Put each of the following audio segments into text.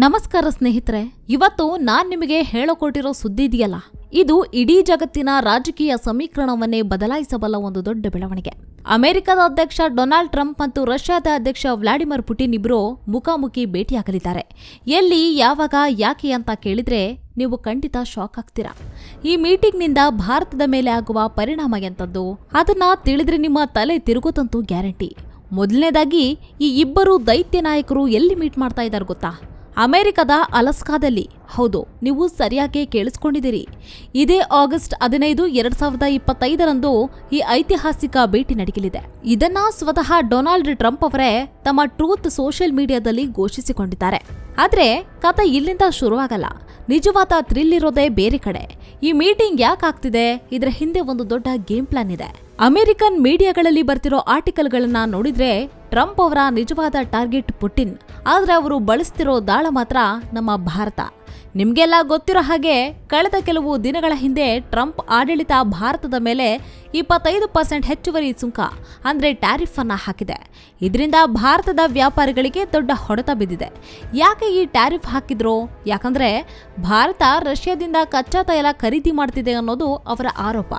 ನಮಸ್ಕಾರ ಸ್ನೇಹಿತರೆ, ಇವತ್ತು ನಾನ್ ನಿಮಗೆ ಹೇಳಕೊಟ್ಟಿರೋ ಸುದ್ದಿ ಇದೆಯಲ್ಲ? ಇದು ಇಡೀ ಜಗತ್ತಿನ ರಾಜಕೀಯ ಸಮೀಕರಣವನ್ನೇ ಬದಲಾಯಿಸಬಲ್ಲ ಒಂದು ದೊಡ್ಡ ಬೆಳವಣಿಗೆ. ಅಮೆರಿಕದ ಅಧ್ಯಕ್ಷ ಡೊನಾಲ್ಡ್ ಟ್ರಂಪ್ ಮತ್ತು ರಷ್ಯಾದ ಅಧ್ಯಕ್ಷ ವ್ಲಾಡಿಮಿರ್ ಪುಟಿನ್ ಇಬ್ಬರು ಮುಖಾಮುಖಿ ಭೇಟಿಯಾಗಲಿದ್ದಾರೆ. ಎಲ್ಲಿ, ಯಾವಾಗ, ಯಾಕೆ ಅಂತ ಕೇಳಿದ್ರೆ ನೀವು ಖಂಡಿತ ಶಾಕ್ ಆಗ್ತೀರಾ. ಈ ಮೀಟಿಂಗ್ನಿಂದ ಭಾರತದ ಮೇಲೆ ಆಗುವ ಪರಿಣಾಮ ಎಂತದ್ದು ಅದನ್ನ ತಿಳಿದ್ರೆ ನಿಮ್ಮ ತಲೆ ತಿರುಗುತ್ತಂತೂ ಗ್ಯಾರಂಟಿ. ಮೊದಲನೇದಾಗಿ, ಈ ಇಬ್ಬರು ದೈತ್ಯ ನಾಯಕರು ಎಲ್ಲಿ ಮೀಟ್ ಮಾಡ್ತಾ ಇದ್ದಾರೆ ಗೊತ್ತಾ? ಅಮೆರಿಕದ ಅಲಸ್ಕಾದಲ್ಲಿ. ಹೌದು, ನೀವು ಸರಿಯಾಗಿ ಕೇಳಿಸ್ಕೊಂಡಿದ್ದೀರಿ. ಇದೇ ಆಗಸ್ಟ್ ಹದಿನೈದು, ಎರಡ್ ಸಾವಿರದ ಇಪ್ಪತ್ತೈದರಂದು ಈ ಐತಿಹಾಸಿಕ ಭೇಟಿ ನಡೆಯಲಿದೆ ಇದನ್ನ ಸ್ವತಃ ಡೊನಾಲ್ಡ್ ಟ್ರಂಪ್ ಅವರೇ ತಮ್ಮ ಟ್ರೂತ್ ಸೋಷಿಯಲ್ ಮೀಡಿಯಾದಲ್ಲಿ ಘೋಷಿಸಿಕೊಂಡಿದ್ದಾರೆ. ಆದ್ರೆ ಕಥೆ ಇಲ್ಲಿಂದ ಶುರುವಾಗಲ್ಲ. ನಿಜವಾದ ಥ್ರಿಲ್ ಇರೋದೇ ಬೇರೆ ಕಡೆ. ಈ ಮೀಟಿಂಗ್ ಯಾಕೆ ಆಗ್ತಿದೆ? ಇದರ ಹಿಂದೆ ಒಂದು ದೊಡ್ಡ ಗೇಮ್ ಪ್ಲಾನ್ ಇದೆ. ಅಮೆರಿಕನ್ ಮೀಡಿಯಾಗಳಲ್ಲಿ ಬರ್ತಿರೋ ಆರ್ಟಿಕಲ್ಗಳನ್ನ ನೋಡಿದ್ರೆ ಟ್ರಂಪ್ ಅವರ ನಿಜವಾದ ಟಾರ್ಗೆಟ್ ಪುಟಿನ್. ಆದರೆ ಅವರು ಬಳಸ್ತಿರೋ ದಾಳ ಮಾತ್ರ ನಮ್ಮ ಭಾರತ. ನಿಮಗೆಲ್ಲ ಗೊತ್ತಿರೋ ಹಾಗೆ ಕಳೆದ ಕೆಲವು ದಿನಗಳ ಹಿಂದೆ ಟ್ರಂಪ್ ಆಡಳಿತ ಭಾರತದ ಮೇಲೆ ಇಪ್ಪತ್ತೈದು ಪರ್ಸೆಂಟ್ ಹೆಚ್ಚುವರಿ ಸುಂಕ, ಅಂದರೆ ಟ್ಯಾರಿಫ್ ಅನ್ನು ಹಾಕಿದೆ. ಇದರಿಂದ ಭಾರತದ ವ್ಯಾಪಾರಿಗಳಿಗೆ ದೊಡ್ಡ ಹೊಡೆತ ಬಿದ್ದಿದೆ. ಯಾಕೆ ಈ ಟ್ಯಾರಿಫ್ ಹಾಕಿದ್ರು? ಯಾಕಂದರೆ ಭಾರತ ರಷ್ಯಾದಿಂದ ಕಚ್ಚಾ ತೈಲ ಖರೀದಿ ಮಾಡ್ತಿದೆ ಅನ್ನೋದು ಅವರ ಆರೋಪ.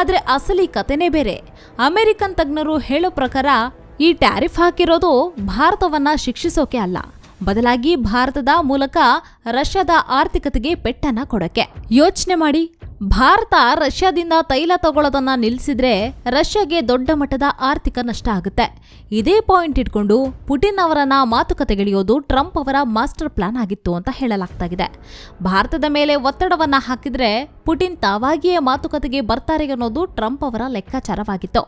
ಆದರೆ ಅಸಲಿ ಕತೆನೇ ಬೇರೆ. ಅಮೆರಿಕನ್ ತಜ್ಞರು ಹೇಳೋ ಪ್ರಕಾರ ಈ ಟ್ಯಾರಿಫ್ ಹಾಕಿರೋದು ಭಾರತವನ್ನ ಶಿಕ್ಷಿಸೋಕೆ ಅಲ್ಲ. ಬದಲಾಗಿ ಭಾರತದ ಮೂಲಕ ರಷ್ಯಾದ ಆರ್ಥಿಕತೆಗೆ ಪೆಟ್ಟನ್ನ ಕೊಡಕ್ಕೆ ಯೋಚನೆ ಮಾಡಿ. ಭಾರತ ರಷ್ಯಾದಿಂದ ತೈಲ ತಗೊಳ್ಳೋದನ್ನ ನಿಲ್ಲಿಸಿದ್ರೆ ರಷ್ಯಾಗೆ ದೊಡ್ಡ ಮಟ್ಟದ ಆರ್ಥಿಕ ನಷ್ಟ ಆಗುತ್ತೆ. ಇದೇ ಪಾಯಿಂಟ್ ಇಟ್ಕೊಂಡು ಪುಟಿನ್ ಅವರನ್ನ ಮಾತುಕತೆಗಿಳಿಯೋದು ಟ್ರಂಪ್ ಅವರ ಮಾಸ್ಟರ್ ಪ್ಲಾನ್ ಆಗಿತ್ತು ಅಂತ ಹೇಳಲಾಗ್ತಾ ಇದೆ ಭಾರತದ ಮೇಲೆ ಒತ್ತಡವನ್ನ ಹಾಕಿದ್ರೆ ಪುಟಿನ್ ತಾವಾಗಿಯೇ ಮಾತುಕತೆಗೆ ಬರ್ತಾರೆ ಅನ್ನೋದು ಟ್ರಂಪ್ ಅವರ ಲೆಕ್ಕಾಚಾರವಾಗಿತ್ತು.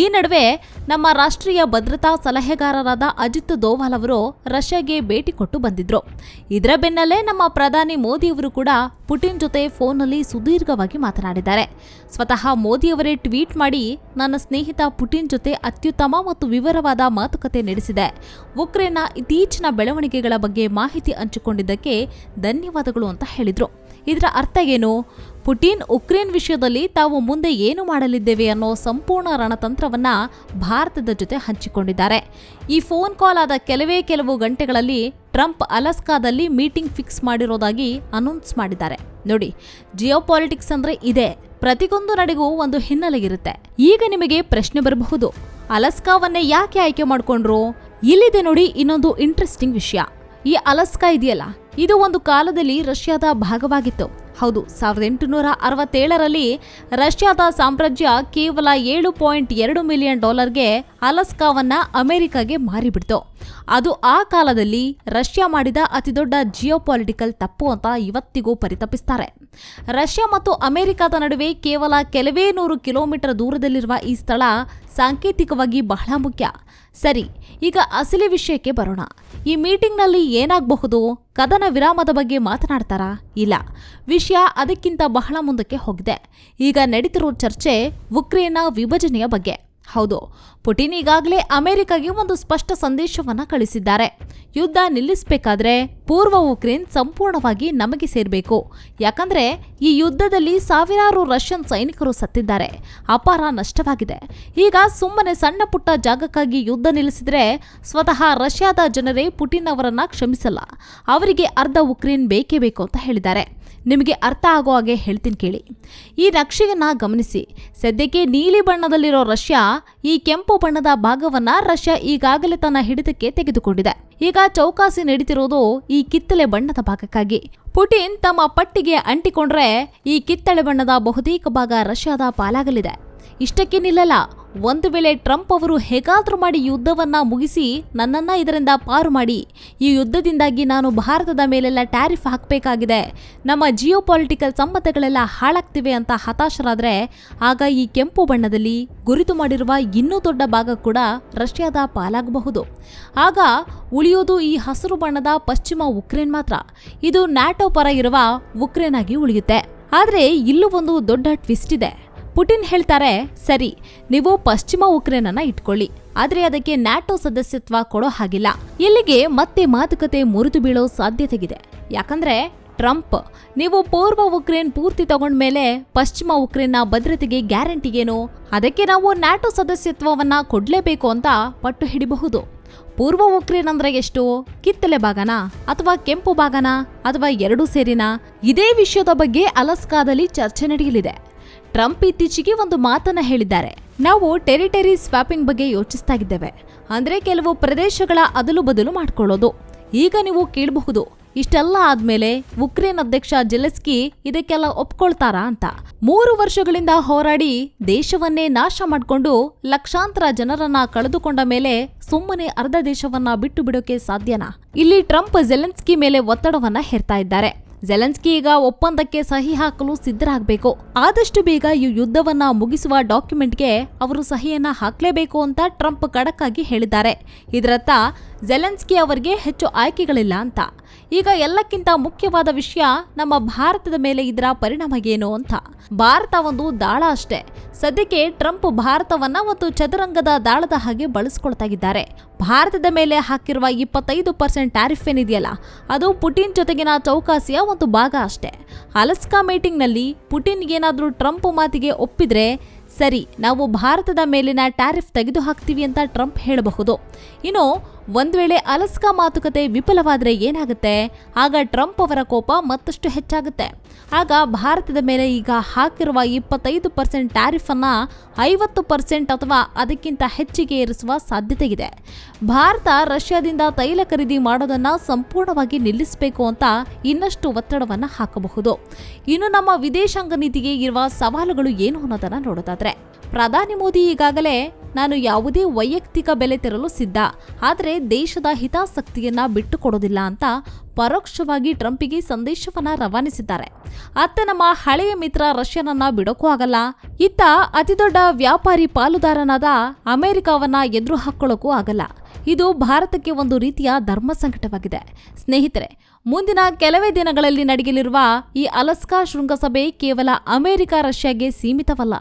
ಈ ನಡುವೆ ನಮ್ಮ ರಾಷ್ಟ್ರೀಯ ಭದ್ರತಾ ಸಲಹೆಗಾರರಾದ ಅಜಿತ್ ದೋವಾಲ್ ಅವರು ರಷ್ಯಾಗೆ ಭೇಟಿ ಕೊಟ್ಟು ಬಂದಿದ್ರು. ಇದರ ಬೆನ್ನಲ್ಲೇ ನಮ್ಮ ಪ್ರಧಾನಿ ಮೋದಿಯವರು ಕೂಡ ಪುಟಿನ್ ಜೊತೆ ಫೋನ್ನಲ್ಲಿ ಸುದೀರ್ಘವಾಗಿ ಮಾತನಾಡಿದ್ದಾರೆ. ಸ್ವತಃ ಮೋದಿಯವರೇ ಟ್ವೀಟ್ ಮಾಡಿ, ನನ್ನ ಸ್ನೇಹಿತ ಪುಟಿನ್ ಜೊತೆ ಅತ್ಯುತ್ತಮ ಮತ್ತು ವಿವರವಾದ ಮಾತುಕತೆ ನಡೆಸಿದೆ. ಉಕ್ರೇನ್ನ ಇತ್ತೀಚಿನ ಬೆಳವಣಿಗೆಗಳ ಬಗ್ಗೆ ಮಾಹಿತಿ ಹಂಚಿಕೊಂಡಿದ್ದಕ್ಕೆ ಧನ್ಯವಾದಗಳು ಅಂತ ಹೇಳಿದರು. ಇದರ ಅರ್ಥ ಏನು? ಪುಟಿನ್ ಉಕ್ರೇನ್ ವಿಷಯದಲ್ಲಿ ತಾವು ಮುಂದೆ ಏನು ಮಾಡಲಿದ್ದೇವೆ ಅನ್ನೋ ಸಂಪೂರ್ಣ ರಣತಂತ್ರವನ್ನ ಭಾರತದ ಜೊತೆ ಹಂಚಿಕೊಂಡಿದ್ದಾರೆ. ಈ ಫೋನ್ ಕಾಲ್ ಆದ ಕೆಲವೇ ಕೆಲವು ಗಂಟೆಗಳಲ್ಲಿ ಟ್ರಂಪ್ ಅಲಸ್ಕಾದಲ್ಲಿ ಮೀಟಿಂಗ್ ಫಿಕ್ಸ್ ಮಾಡಿರೋದಾಗಿ ಅನೌನ್ಸ್ ಮಾಡಿದ್ದಾರೆ. ನೋಡಿ ಜಿಯೋ ಪಾಲಿಟಿಕ್ಸ್ ಅಂದ್ರೆ ಇದೆ. ಪ್ರತಿಯೊಂದು ನಡೆಗೂ ಒಂದು ಹಿನ್ನೆಲೆ ಇರುತ್ತೆ. ಈಗ ನಿಮಗೆ ಪ್ರಶ್ನೆ ಬರಬಹುದು. ಅಲಸ್ಕಾವನ್ನೇ ಯಾಕೆ ಆಯ್ಕೆ ಮಾಡಿಕೊಂಡ್ರು? ಇಲ್ಲಿದೆ ನೋಡಿ ಇನ್ನೊಂದು ಇಂಟ್ರೆಸ್ಟಿಂಗ್ ವಿಷಯ. ಈ ಅಲಸ್ಕಾ ಇದೆಯಲ್ಲ, ಇದು ಒಂದು ಕಾಲದಲ್ಲಿ ರಷ್ಯಾದ ಭಾಗವಾಗಿತ್ತು. ಹೌದು, ಸಾವಿರದ ಎಂಟುನೂರ ಅರವತ್ತೇಳರಲ್ಲಿ ರಷ್ಯಾದ ಸಾಮ್ರಾಜ್ಯ ಕೇವಲ ಏಳು ಪಾಯಿಂಟ್ ಎರಡು ಮಿಲಿಯನ್ ಡಾಲರ್ಗೆ ಅಲಸ್ಕಾವನ್ನು ಅಮೆರಿಕಾಗೆ ಮಾರಿಬಿಡ್ತು. ಅದು ಆ ಕಾಲದಲ್ಲಿ ರಷ್ಯಾ ಮಾಡಿದ ಅತಿದೊಡ್ಡ ಜಿಯೋಪಾಲಿಟಿಕಲ್ ತಪ್ಪು ಅಂತ ಇವತ್ತಿಗೂ ಪರಿತಪಿಸ್ತಾರೆ. ರಷ್ಯಾ ಮತ್ತು ಅಮೆರಿಕಾದ ನಡುವೆ ಕೇವಲ ಕೆಲವೇ ನೂರು ಕಿಲೋಮೀಟರ್ ದೂರದಲ್ಲಿರುವ ಈ ಸ್ಥಳ ಸಾಂಕೇತಿಕವಾಗಿ ಬಹಳ ಮುಖ್ಯ. ಸರಿ, ಈಗ ಅಸಲಿ ವಿಷಯಕ್ಕೆ ಬರೋಣ. ಈ ಮೀಟಿಂಗ್ನಲ್ಲಿ ಏನಾಗಬಹುದು? ಕದನ ವಿರಾಮದ ಬಗ್ಗೆ ಮಾತನಾಡ್ತಾರಾ? ಇಲ್ಲ. ವಿಷಯ ಅದಕ್ಕಿಂತ ಬಹಳ ಮುಂದಕ್ಕೆ ಹೋಗಿದೆ. ಈಗ ನಡೀತಿರೋ ಚರ್ಚೆ ಉಕ್ರೇನ್ನ ವಿಭಜನೆಯ ಬಗ್ಗೆ. ಹೌದು. ಪುಟಿನ್ ಈಗಾಗಲೇ ಅಮೆರಿಕಾಗೆ ಒಂದು ಸ್ಪಷ್ಟ ಸಂದೇಶವನ್ನ ಕಳಿಸಿದ್ದಾರೆ. ಯುದ್ಧ ನಿಲ್ಲಿಸಬೇಕಾದ್ರೆ ಪೂರ್ವ ಉಕ್ರೇನ್ ಸಂಪೂರ್ಣವಾಗಿ ನಮಗೆ ಸೇರಬೇಕು. ಯಾಕಂದ್ರೆ ಈ ಯುದ್ಧದಲ್ಲಿ ಸಾವಿರಾರು ರಷ್ಯನ್ ಸೈನಿಕರು ಸತ್ತಿದ್ದಾರೆ. ಅಪಾರ ನಷ್ಟವಾಗಿದೆ. ಈಗ ಸುಮ್ಮನೆ ಸಣ್ಣ ಪುಟ್ಟ ಜಾಗಕ್ಕಾಗಿ ಯುದ್ಧ ನಿಲ್ಲಿಸಿದ್ರೆ ಸ್ವತಃ ರಷ್ಯಾದ ಜನರೇ ಪುಟಿನ್ ಅವರನ್ನ ಕ್ಷಮಿಸಲ್ಲ. ಅವರಿಗೆ ಅರ್ಧ ಉಕ್ರೇನ್ ಬೇಕೇ ಬೇಕು ಅಂತ ಹೇಳಿದ್ದಾರೆ. ನಿಮಗೆ ಅರ್ಥ ಆಗೋ ಹಾಗೆ ಹೇಳ್ತೀನಿ ಕೇಳಿ. ಈ ನಕ್ಷೆಯನ್ನು ಗಮನಿಸಿ. ಸದ್ಯಕ್ಕೆ ನೀಲಿ ಬಣ್ಣದಲ್ಲಿರೋ ರಷ್ಯಾ ಈ ಕೆಂಪು ಬಣ್ಣದ ಭಾಗವನ್ನು ರಷ್ಯಾ ಈಗಾಗಲೇ ತನ್ನ ಹಿಡಿತಕ್ಕೆ ತೆಗೆದುಕೊಂಡಿದೆ. ಈಗ ಚೌಕಾಸಿ ನಡೀತಿರೋದು ಈ ಕಿತ್ತಳೆ ಬಣ್ಣದ ಭಾಗಕ್ಕಾಗಿ. ಪುಟಿನ್ ತಮ್ಮ ಪಟ್ಟಿಗೆ ಅಂಟಿಕೊಂಡ್ರೆ ಈ ಕಿತ್ತಳೆ ಬಣ್ಣದ ಬಹುತೇಕ ಭಾಗ ರಷ್ಯಾದ ಪಾಲಾಗಲಿದೆ. ಇಷ್ಟಕ್ಕೆ ನಿಲ್ಲಲ್ಲ ಒಂದು ವೇಳೆ ಟ್ರಂಪ್ ಅವರು ಹೇಗಾದರೂ ಮಾಡಿ ಯುದ್ಧವನ್ನ ಮುಗಿಸಿ ನನ್ನನ್ನು ಇದರಿಂದ ಪಾರು ಮಾಡಿ. ಈ ಯುದ್ಧದಿಂದಾಗಿ ನಾನು ಭಾರತದ ಮೇಲೆಲ್ಲ ಟ್ಯಾರಿಫ್ ಹಾಕಬೇಕಾಗಿದೆ. ನಮ್ಮ ಜಿಯೋ ಪೊಲಿಟಿಕಲ್ ಸಂಬಂಧಗಳೆಲ್ಲ ಹಾಳಾಗ್ತಿವೆ ಅಂತ ಹತಾಶರಾದರೆ ಆಗ ಈ ಕೆಂಪು ಬಣ್ಣದಲ್ಲಿ ಗುರುತು ಮಾಡಿರುವ ಇನ್ನೂ ದೊಡ್ಡ ಭಾಗ ಕೂಡ ರಷ್ಯಾದ ಪಾಲಾಗಬಹುದು. ಆಗ ಉಳಿಯೋದು ಈ ಹಸಿರು ಬಣ್ಣದ ಪಶ್ಚಿಮ ಉಕ್ರೇನ್ ಮಾತ್ರ. ಇದು ನ್ಯಾಟೋ ಪರ ಇರುವ ಉಕ್ರೇನ್ ಆಗಿ ಉಳಿಯುತ್ತೆ. ಆದರೆ ಇಲ್ಲೂ ಒಂದು ದೊಡ್ಡ ಟ್ವಿಸ್ಟ್ ಇದೆ. ಪುಟಿನ್ ಹೇಳ್ತಾರೆ, ಸರಿ, ನೀವು ಪಶ್ಚಿಮ ಉಕ್ರೇನನ್ನ ಇಟ್ಕೊಳ್ಳಿ. ಆದರೆ ಅದಕ್ಕೆ ನ್ಯಾಟೋ ಸದಸ್ಯತ್ವ ಕೊಡೋ ಹಾಗಿಲ್ಲ. ಇಲ್ಲಿಗೆ ಮತ್ತೆ ಮಾತುಕತೆ ಮುರಿದು ಬೀಳೋ ಸಾಧ್ಯತೆಗಿದೆ. ಯಾಕಂದ್ರೆ ಟ್ರಂಪ್, ನೀವು ಪೂರ್ವ ಉಕ್ರೇನ್ ಪೂರ್ತಿ ತಗೊಂಡ್ಮೇಲೆ ಪಶ್ಚಿಮ ಉಕ್ರೇನ್ನ ಭದ್ರತೆಗೆ ಗ್ಯಾರಂಟಿ ಏನು? ಅದಕ್ಕೆ ನಾವು ನ್ಯಾಟೋ ಸದಸ್ಯತ್ವವನ್ನ ಕೊಡ್ಲೇಬೇಕು ಅಂತ ಪಟ್ಟು ಹಿಡಿಬಹುದು. ಪೂರ್ವ ಉಕ್ರೇನ್ ಅಂದ್ರೆ ಎಷ್ಟು? ಕಿತ್ತಲೆ ಭಾಗನ? ಅಥವಾ ಕೆಂಪು ಭಾಗನ? ಅಥವಾ ಎರಡೂ ಸೇರಿನಾ? ಇದೇ ವಿಷಯದ ಬಗ್ಗೆ ಅಲಸ್ಕಾದಲ್ಲಿ ಚರ್ಚೆ ನಡೆಯಲಿದೆ. ಟ್ರಂಪ್ ಇತ್ತೀಚೆಗೆ ಒಂದು ಮಾತನ್ನ ಹೇಳಿದ್ದಾರೆ. ನಾವು ಟೆರಿಟರಿ ಸ್ವಾಪಿಂಗ್ ಬಗ್ಗೆ ಯೋಚಿಸ್ತಾ ಇದ್ದೇವೆ. ಅಂದ್ರೆ ಕೆಲವು ಪ್ರದೇಶಗಳ ಅದಲು ಬದಲು ಮಾಡ್ಕೊಳ್ಳೋದು. ಈಗ ನೀವು ಕೇಳಬಹುದು, ಇಷ್ಟೆಲ್ಲ ಆದ್ಮೇಲೆ ಉಕ್ರೇನ್ ಅಧ್ಯಕ್ಷ ಜೆಲೆಸ್ಕಿ ಇದಕ್ಕೆಲ್ಲ ಒಪ್ಕೊಳ್ತಾರಾ ಅಂತ. ಮೂರು ವರ್ಷಗಳಿಂದ ಹೋರಾಡಿ ದೇಶವನ್ನೇ ನಾಶ ಮಾಡಿಕೊಂಡು ಲಕ್ಷಾಂತರ ಜನರನ್ನ ಕಳೆದುಕೊಂಡ ಮೇಲೆ ಸುಮ್ಮನೆ ಅರ್ಧ ದೇಶವನ್ನ ಬಿಟ್ಟು ಬಿಡೋಕೆ ಸಾಧ್ಯನಾ? ಇಲ್ಲಿ ಟ್ರಂಪ್ ಜೆಲೆನ್ಸ್ಕಿ ಮೇಲೆ ಒತ್ತಡವನ್ನ ಹೇರ್ತಾ ಇದ್ದಾರೆ. ಜೆಲೆನ್ಸ್ಕಿ ಈಗ ಒಪ್ಪಂದಕ್ಕೆ ಸಹಿ ಹಾಕಲು ಸಿದ್ಧರಾಗಬೇಕು. ಆದಷ್ಟು ಬೇಗ ಈ ಯುದ್ಧವನ್ನ ಮುಗಿಸುವ ಡಾಕ್ಯುಮೆಂಟ್ಗೆ ಅವರು ಸಹಿಯನ್ನ ಹಾಕಲೇಬೇಕು ಅಂತ ಟ್ರಂಪ್ ಖಡಕ್ಕಾಗಿ ಹೇಳಿದ್ದಾರೆ. ಇದರತ್ತ ಜೆಲೆನ್ಸ್ಕಿ ಅವರಿಗೆ ಹೆಚ್ಚು ಆಯ್ಕೆಗಳಿಲ್ಲ ಅಂತ. ಈಗ ಎಲ್ಲಕ್ಕಿಂತ ಮುಖ್ಯವಾದ ವಿಷಯ ನಮ್ಮ ಭಾರತದ ಮೇಲೆ ಇದರ ಪರಿಣಾಮ ಏನು ಅಂತ. ಭಾರತ ಒಂದು ದಾಳ ಅಷ್ಟೇ. ಸದ್ಯಕ್ಕೆ ಟ್ರಂಪ್ ಭಾರತವನ್ನ ಒಂದು ಚದುರಂಗದ ದಾಳದ ಹಾಗೆ ಬಳಸ್ಕೊಳ್ತಾ ಇದ್ದಾರೆ. ಭಾರತದ ಮೇಲೆ ಹಾಕಿರುವ ಇಪ್ಪತ್ತೈದು ಪರ್ಸೆಂಟ್ ಟ್ಯಾರಿಫ್ ಏನಿದೆಯಲ್ಲ, ಅದು ಪುಟಿನ್ ಜೊತೆಗಿನ ಚೌಕಾಸಿಯ ಒಂದು ಭಾಗ ಅಷ್ಟೇ. ಅಲಸ್ಕಾ ಮೀಟಿಂಗ್ನಲ್ಲಿ ಪುಟಿನ್ ಏನಾದರೂ ಟ್ರಂಪ್ ಮಾತಿಗೆ ಒಪ್ಪಿದ್ರೆ ಸರಿ, ನಾವು ಭಾರತದ ಮೇಲಿನ ಟ್ಯಾರಿಫ್ ತೆಗೆದು ಹಾಕ್ತೀವಿ ಅಂತ ಟ್ರಂಪ್ ಹೇಳಬಹುದು. ಇನ್ನು ಒಂದ್ ವೇಳೆ ಅಲಸ್ಕಾ ಮಾತುಕತೆ ವಿಫಲವಾದರೆ ಏನಾಗುತ್ತೆ? ಆಗ ಟ್ರಂಪ್ ಅವರ ಕೋಪ ಮತ್ತಷ್ಟು ಹೆಚ್ಚಾಗುತ್ತೆ. ಆಗ ಭಾರತದ ಮೇಲೆ ಈಗ ಹಾಕಿರುವ ಇಪ್ಪತ್ತೈದು ಪರ್ಸೆಂಟ್ ಟ್ಯಾರಿಫ್ ಅನ್ನ ಐವತ್ತು ಪರ್ಸೆಂಟ್ ಅಥವಾ ಅದಕ್ಕಿಂತ ಹೆಚ್ಚಿಗೆ ಏರಿಸುವ ಸಾಧ್ಯತೆ ಇದೆ. ಭಾರತ ರಷ್ಯಾದಿಂದ ತೈಲ ಖರೀದಿ ಮಾಡೋದನ್ನ ಸಂಪೂರ್ಣವಾಗಿ ನಿಲ್ಲಿಸಬೇಕು ಅಂತ ಇನ್ನಷ್ಟು ಒತ್ತಡವನ್ನ ಹಾಕಬಹುದು. ಇನ್ನು ನಮ್ಮ ವಿದೇಶಾಂಗ ನೀತಿಗೆ ಇರುವ ಸವಾಲುಗಳು ಏನು ಅನ್ನೋದನ್ನು ನೋಡೋದಾದರೆ, ಪ್ರಧಾನಿ ಮೋದಿ ಈಗಾಗಲೇ ನಾನು ಯಾವುದೇ ವೈಯಕ್ತಿಕ ಬೆಲೆ ತೆರಲು ಸಿದ್ಧ. ಆದರೆ ದೇಶದ ಹಿತಾಸಕ್ತಿಯನ್ನ ಬಿಟ್ಟುಕೊಡೋದಿಲ್ಲ ಅಂತ ಪರೋಕ್ಷವಾಗಿ ಟ್ರಂಪಿಗೆ ಸಂದೇಶವನ್ನ ರವಾನಿಸಿದ್ದಾರೆ. ಅತ್ತ ನಮ್ಮ ಹಳೆಯ ಮಿತ್ರ ರಷ್ಯನನ್ನ ಬಿಡೋಕ್ಕೂ ಆಗಲ್ಲ. ಇತ್ತ ಅತಿದೊಡ್ಡ ವ್ಯಾಪಾರಿ ಪಾಲುದಾರನಾದ ಅಮೆರಿಕವನ್ನ ಎದುರು ಹಾಕೊಳ್ಳೋಕ್ಕೂ ಆಗಲ್ಲ. ಇದು ಭಾರತಕ್ಕೆ ಒಂದು ರೀತಿಯ ಧರ್ಮ ಸಂಕಟವಾಗಿದೆ. ಸ್ನೇಹಿತರೆ, ಮುಂದಿನ ಕೆಲವೇ ದಿನಗಳಲ್ಲಿ ನಡೆಯಲಿರುವ ಈ ಅಲಸ್ಕಾ ಶೃಂಗಸಭೆ ಕೇವಲ ಅಮೆರಿಕ ರಷ್ಯಾಗೆ ಸೀಮಿತವಲ್ಲ,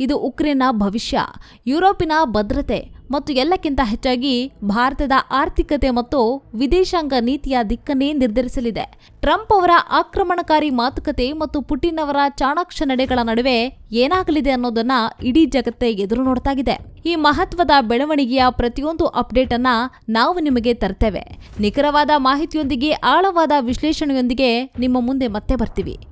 ಇದು ಉಕ್ರೇನ್ನ ಭವಿಷ್ಯ, ಯುರೋಪಿನ ಭದ್ರತೆ ಮತ್ತು ಎಲ್ಲಕ್ಕಿಂತ ಹೆಚ್ಚಾಗಿ ಭಾರತದ ಆರ್ಥಿಕತೆ ಮತ್ತು ವಿದೇಶಾಂಗ ನೀತಿಯ ದಿಕ್ಕನ್ನೇ ನಿರ್ಧರಿಸಲಿದೆ. ಟ್ರಂಪ್ ಅವರ ಆಕ್ರಮಣಕಾರಿ ಮಾತುಕತೆ ಮತ್ತು ಪುಟಿನ್ ಅವರ ಚಾಣಾಕ್ಷ ನಡೆಗಳ ನಡುವೆ ಏನಾಗಲಿದೆ ಅನ್ನೋದನ್ನ ಇಡೀ ಜಗತ್ತೇ ಎದುರು ನೋಡ್ತಾಗಿದೆ. ಈ ಮಹತ್ವದ ಬೆಳವಣಿಗೆಯ ಪ್ರತಿಯೊಂದು ಅಪ್ಡೇಟ್ ಅನ್ನ ನಾವು ನಿಮಗೆ ತರ್ತೇವೆ. ನಿಖರವಾದ ಮಾಹಿತಿಯೊಂದಿಗೆ ಆಳವಾದ ವಿಶ್ಲೇಷಣೆಯೊಂದಿಗೆ ನಿಮ್ಮ ಮುಂದೆ ಮತ್ತೆ ಬರ್ತೀವಿ.